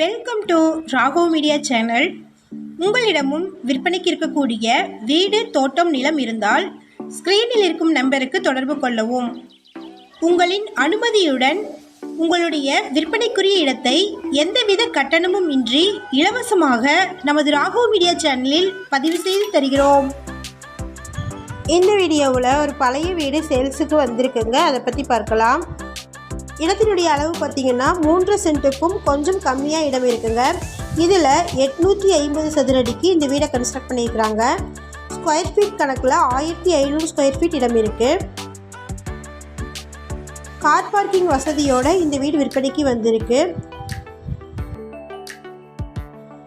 Welcome to Rago media channel உங்களிடமும் விற்பனைக்கு இருக்கக்கூடிய வீடு தோட்டம் நிலம் இருந்தால் ஸ்க்ரீனில் இருக்கும் நம்பருக்கு தொடர்பு கொள்ளவும். உங்களின் அனுமதியுடன் உங்களுடைய விற்பனைக்குரிய இடத்தை எந்தவித கட்டணமும் இன்றி இலவசமாக நமது ராகோ மீடியா சேனலில் பதிவு செய்து தருகிறோம். இந்த வீடியோவில் ஒரு பழைய வீடு சேல்ஸுக்கு வந்திருக்குங்க. அதை பற்றி பார்க்கலாம். இடத்தினுடைய அளவு பார்த்தீங்கன்னா மூன்று சென்ட்டுக்கும் கொஞ்சம் கம்மியாக இடம் இருக்குங்க. இதில் எட்நூற்றி ஐம்பது சதுரடிக்கு இந்த வீடை கன்ஸ்ட்ரக்ட் பண்ணியிருக்கிறாங்க. ஸ்கொயர் ஃபீட் கணக்கில் ஆயிரத்தி ஐநூறு ஸ்கொயர் ஃபீட் இடம் இருக்குது கார் பார்க்கிங் வசதியோட இந்த வீடு விற்பனைக்கு வந்திருக்கு.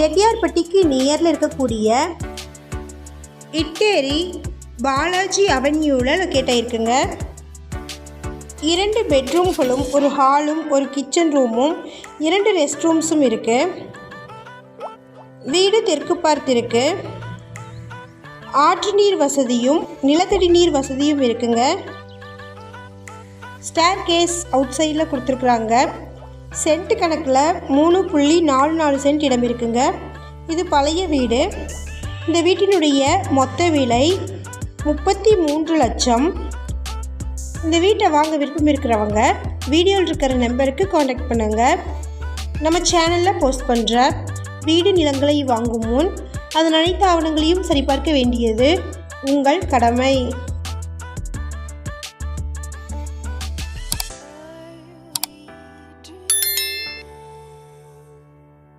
ரெட்டியார்பட்டிக்கு நியரில் இருக்கக்கூடிய இட்டேரி பாலாஜி அவென்யூவில் லொக்கேட் ஆகிருக்குங்க இரண்டு பெட்ரூம்களும் ஒரு ஹாலும் ஒரு கிச்சன் ரூமும் இரண்டு ரெஸ்ட் ரூம்ஸும் இருக்குது வீடு தெற்கு பார்த்து இருக்கு ஆற்று நீர் வசதியும் நிலத்தடி நீர் வசதியும் இருக்குங்க. ஸ்டேர் கேஸ் அவுட் சைடில் கொடுத்துருக்குறாங்க. சென்ட் கணக்கில் மூணு புள்ளி நாலு நாலு சென்ட் இடம் இருக்குங்க. இது பழைய வீடு. இந்த வீட்டினுடைய மொத்த விலை முப்பத்தி மூன்று லட்சம். இந்த வீட்டை வாங்க விருப்பம் இருக்கிறவங்க வீடியோவில் இருக்கிற நம்பருக்கு காண்டாக்ட் பண்ணுங்கள் நம்ம சேனலில் போஸ்ட் பண்ணுற வீடு நிலங்களை வாங்கும் முன் அதன் அனைத்து ஆவணங்களையும் சரிபார்க்க வேண்டியது உங்கள் கடமை.